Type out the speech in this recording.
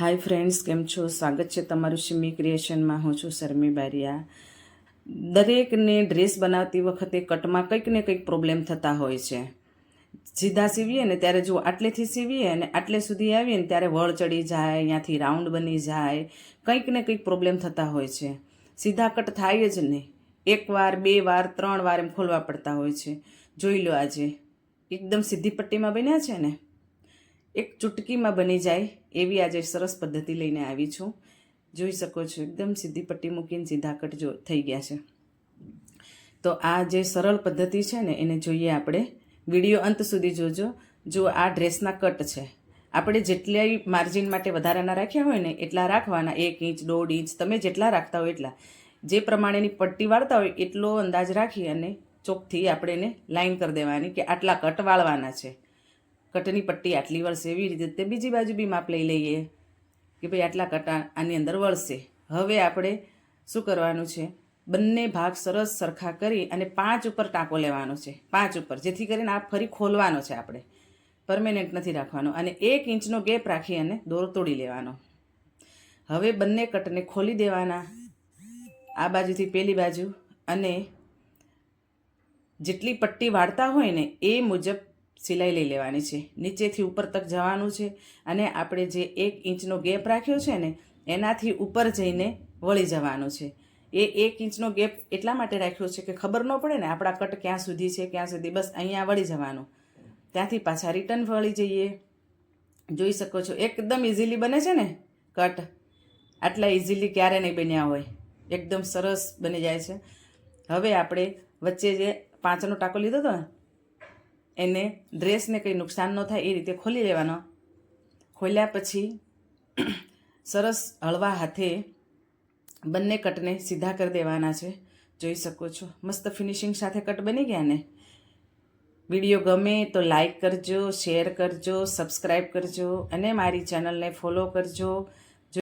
Hi friends, કેમ છો? સ્વાગત છે તમારું શિમી ક્રિએશનમાં હું છું શર્મી બારિયા. દરેકને ડ્રેસ બનાવતી વખતે કટમાં કંઈક ને કંઈક પ્રોબ્લેમ થતા હોય છે. સીધા સીવીએ ને ત્યારે જો આટલેથી સીવીએ અને આટલે સુધી આવીએ ને ત્યારે વળ ચડી જાય અહીંયાથી રાઉન્ડ બની જાય, કંઈક ને કંઈક પ્રોબ્લેમ થતા હોય છે. સીધા કટ થાય જ નહીં. એક વાર, બે વાર, ત્રણ વાર એમ ખોલવા પડતા હોય છે. જોઈ લો આજે. એકદમ સીધી પટ્ટીમાં બન્યા છે ને? એક ચૂટકીમાં બની જાય એવી આજે સરસ પદ્ધતિ લઈને આવી છું. જોઈ શકો છો, એકદમ સીધી પટ્ટી મૂકીને સીધા કટ જો થઈ ગયા છે. તો આ જે સરળ પદ્ધતિ છે ને, એને જોઈએ આપણે. વીડિયો અંત સુધી જોજો. જો આ ડ્રેસના કટ છે, આપણે જેટલા માર્જિન માટે વધારાના રાખ્યા હોય ને, એટલા રાખવાના. એક ઇંચ, દોઢ ઇંચ, તમે જેટલા રાખતા હોય એટલા. જે પ્રમાણેની પટ્ટી વાળતા હોય એટલો અંદાજ રાખી અને ચોકથી આપણે એને લાઈન કરી દેવાની કે આટલા કટ વાળવાના છે. કટની પટ્ટી આટલી વળશે એવી રીતે તે બીજી બાજુ બી માપ લઈ લઈએ કે ભાઈ આટલા કટ આની અંદર વળશે. હવે આપણે શું કરવાનું છે? બંને ભાગ સરસ સરખા કરી અને પાંચ ઉપર ટાંકો લેવાનો છે. પાંચ ઉપર. જેથી કરીને આ ફરી ખોલવાનો છે આપણે. પરમેનન્ટ નથી રાખવાનો. અને એક ઇંચનો ગેપ રાખી અને દોર તોડી લેવાનો. હવે બંને કટને ખોલી દેવાના. આ બાજુથી પેલી બાજુ. અને જેટલી પટ્ટી વાળતા હોય ને એ મુજબ સિલાઈ લઈ લેવાની છે. નીચેથી ઉપર તક જવાનું છે અને આપણે જે એક ઇંચનો ગેપ રાખ્યો છે ને, એનાથી ઉપર જઈને વળી જવાનું છે. એ એક ઇંચનો ગેપ એટલા માટે રાખ્યો છે કે ખબર ન પડે ને આપણા કટ ક્યાં સુધી છે, ક્યાં સુધી. બસ અહીંયા વળી જવાનું. ત્યાંથી પાછા રિટર્ન વળી જઈએ. જોઈ શકો છો, એકદમ ઇઝીલી બને છે ને કટ. આટલા ઇઝીલી ક્યારે નહીં બન્યા હોય. એકદમ સરસ બની જાય છે. હવે આપણે વચ્ચે જે પાંચનો ટાંકો લીધો હતો ને એને ડ્રેસને કંઈ નુકસાન ન થાય એ રીતે ખોલી લેવાનો. ખોલ્યા પછી સરસ હળવા હાથે બંને કટને સીધા કરી દેવાના છે. જોઈ શકો છો. મસ્ત ફિનિશિંગ સાથે કટ બની ગયા ને? વીડિયો ગમે તો લાઈક કરજો, શેર કરજો, સબસ્ક્રાઈબ કરજો અને મારી ચેનલને ફોલો કરજો.